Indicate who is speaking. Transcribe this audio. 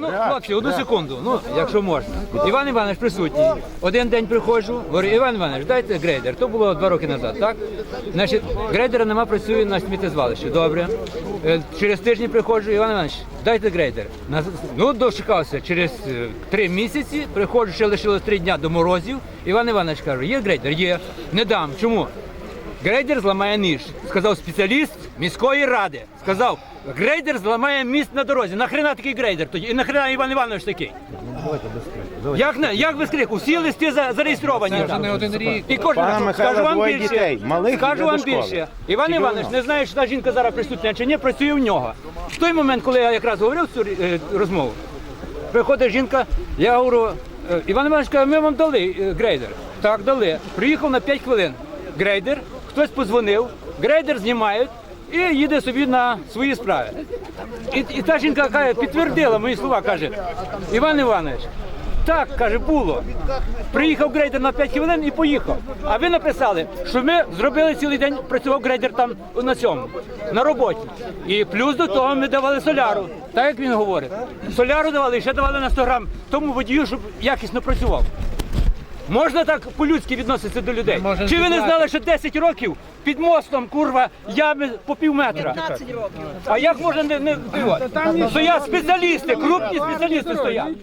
Speaker 1: ну хлопці, одну секунду. Ну, якщо можна. Іван Іванович присутній. Один день приходжу, говорю, Іван Іванович, дайте грейдер. То було два роки назад, так? Значить, грейдера нема, працює на сміттєзвалищі. Добре. Е, Через тиждень приходжу, Іван Іванович, дайте грейдер. Ну, дочекався. Через е, три місяці приходжу, ще лишилось три дня до морозів. Іван Іванович каже, є грейдер? Є. Не дам. Чому? Грейдер зламає ніж, сказав спеціаліст міської ради. Сказав, грейдер зламає міст на дорозі. Нахрена такий грейдер тоді? І нахрена Іван Іванович такий? Як не як без крику? Всі листи за- зареєстровані.
Speaker 2: Це вже не один рік.
Speaker 1: І кожен
Speaker 3: Пане
Speaker 1: раз
Speaker 3: Михайло,
Speaker 1: скажу вам
Speaker 3: двоє
Speaker 1: більше.
Speaker 3: дітей, малих
Speaker 1: скажу вам
Speaker 3: до школи.
Speaker 1: більше. Іван Іванович не знає, що та жінка зараз присутня чи ні, працює в нього. В той момент, коли я якраз говорив цю е, розмову, приходить жінка, я говорю, е, Іван Іванович каже, ми вам дали е, грейдер. Так, дали. Приїхав на 5 хвилин. Грейдер, хтось подзвонив, грейдер знімають і їде собі на свої справи. І, і та жінка каже, підтвердила мої слова, каже, Іван Іванович, так, каже, було. Приїхав грейдер на 5 хвилин і поїхав. А ви написали, що ми зробили цілий день, працював грейдер там на цьому, на роботі. І плюс до того ми давали соляру, так як він говорить. Соляру давали і ще давали на 100 грам тому водію, щоб якісно працював. Можна так по-людськи відноситися до людей?
Speaker 2: Може,
Speaker 1: Чи ви не знали, що 10 років під мостом, курва, ями по пів метра?
Speaker 4: 15 років.
Speaker 1: А як можна не, не... Стоять спеціалісти, крупні спеціалісти стоять.